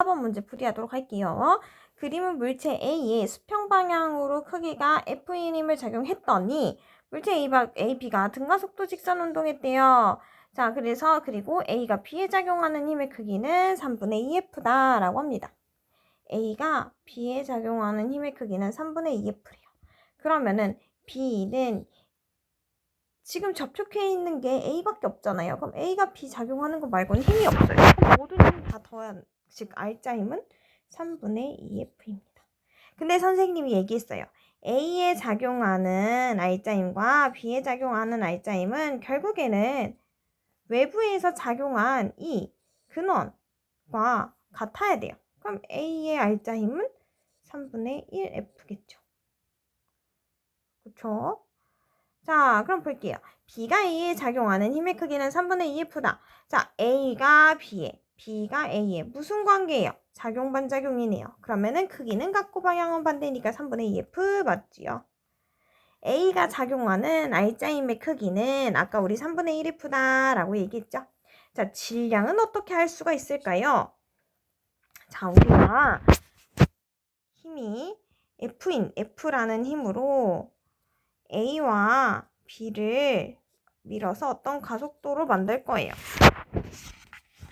4번 문제 풀이하도록 할게요. 그림은 물체 A의 수평 방향으로 크기가 F인 힘을 작용했더니 물체 A, AB가 등가 속도 직선 운동했대요. 자, 그래서 그리고 A가 B에 작용하는 힘의 크기는 3분의 2F다라고 합니다. A가 B에 작용하는 힘의 크기는 3분의 2F래요. 그러면은 B는 지금 접촉해 있는 게 A밖에 없잖아요. 그럼 A가 B 작용하는 거 말고는 힘이 없어요. 모든 힘 다 더한 즉 힘은 3분의 2F입니다. 근데 선생님이 얘기했어요. A에 작용하는 R자 힘과 B에 작용하는 R자 힘은 결국에는 외부에서 작용한 이 근원과 같아야 돼요. 그럼 A의 R자 힘은 3분의 1F겠죠. 그쵸? 자, 그럼 볼게요. B가 A에 작용하는 힘의 크기는 3분의 2F다. 자, A가 B에, B가 A에 무슨 관계예요? 작용 반작용이네요. 그러면은 크기는 같고 방향은 반대니까 3분의 2F 맞지요? A가 작용하는 R자 힘의 크기는 아까 우리 3분의 1F다 라고 얘기했죠? 자, 질량은 어떻게 할 수가 있을까요? 자, 우리가 힘이 F인 F라는 힘으로 A와 B를 밀어서 어떤 가속도로 만들 거예요.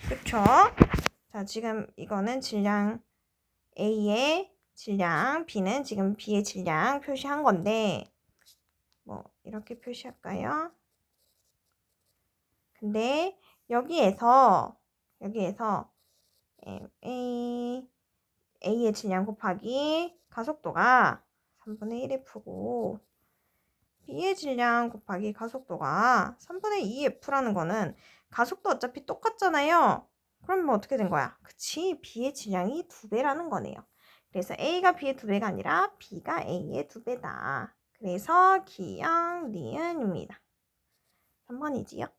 그쵸? 자, 지금 이거는 질량 A의 질량, B는 지금 B의 질량 표시한 건데, 뭐, 이렇게 표시할까요? 근데 여기에서, 여기에서 A, A의 질량 곱하기 가속도가 3분의 1F고, B의 질량 곱하기 가속도가 3분의 2F라는 거는 가속도 어차피 똑같잖아요. 그럼 뭐 어떻게 된 거야? 그치, B의 질량이 두 배라는 거네요. 그래서 A가 B의 두 배가 아니라 B가 A의 두 배다. 그래서 기억, 니은입니다. 3번이지요?